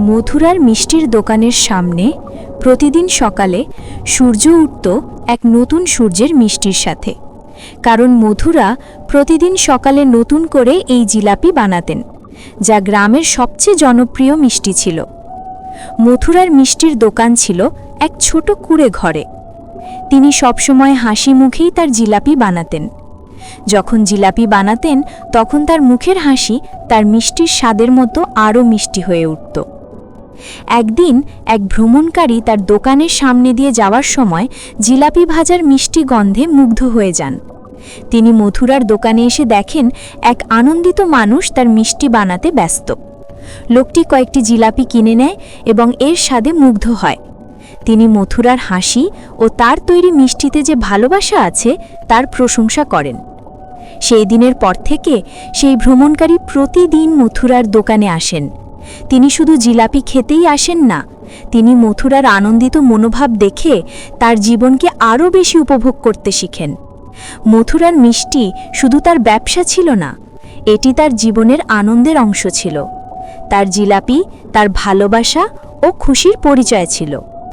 মথুরার মিষ্টির দোকানের সামনে প্রতিদিন সকালে সূর্য উঠত এক নতুন সূর্যের মিষ্টির সাথে। কারণ মথুরা প্রতিদিন সকালে নতুন করে এই জিলাপি বানাতেন, যা গ্রামের সবচেয়ে জনপ্রিয় মিষ্টি ছিল। মথুরার মিষ্টির দোকান ছিল এক ছোট কুড়ে ঘরে। তিনি সবসময় হাসি মুখেই তার জিলাপি বানাতেন। যখন জিলাপি বানাতেন, তখন তার মুখের হাসি তার মিষ্টির স্বাদের মতো আরও মিষ্টি হয়ে উঠত। একদিন এক ভ্রমণকারী তার দোকানের সামনে দিয়ে যাওয়ার সময় জিলাপি ভাজার মিষ্টি গন্ধে মুগ্ধ হয়ে যান। তিনি মথুরার দোকানে এসে দেখেন এক আনন্দিত মানুষ তার মিষ্টি বানাতে ব্যস্ত। লোকটি কয়েকটি জিলাপি কিনে নেয় এবং এর স্বাদে মুগ্ধ হয়। তিনি মথুরার হাসি ও তার তৈরি মিষ্টিতে যে ভালোবাসা আছে, তার প্রশংসা করেন। সেই দিনের পর থেকে সেই ভ্রমণকারী প্রতিদিন মথুরার দোকানে আসেন। তিনি শুধু জিলাপি খেতেই আসেন না, তিনি মথুরার আনন্দিত মনোভাব দেখে তার জীবনকে আরও বেশি উপভোগ করতে শিখেন। মথুরার মিষ্টি শুধু তার ব্যবসা ছিল না, এটি তার জীবনের আনন্দের অংশ ছিল। তার জিলাপি, তার ভালোবাসা ও খুশির পরিচয় ছিল।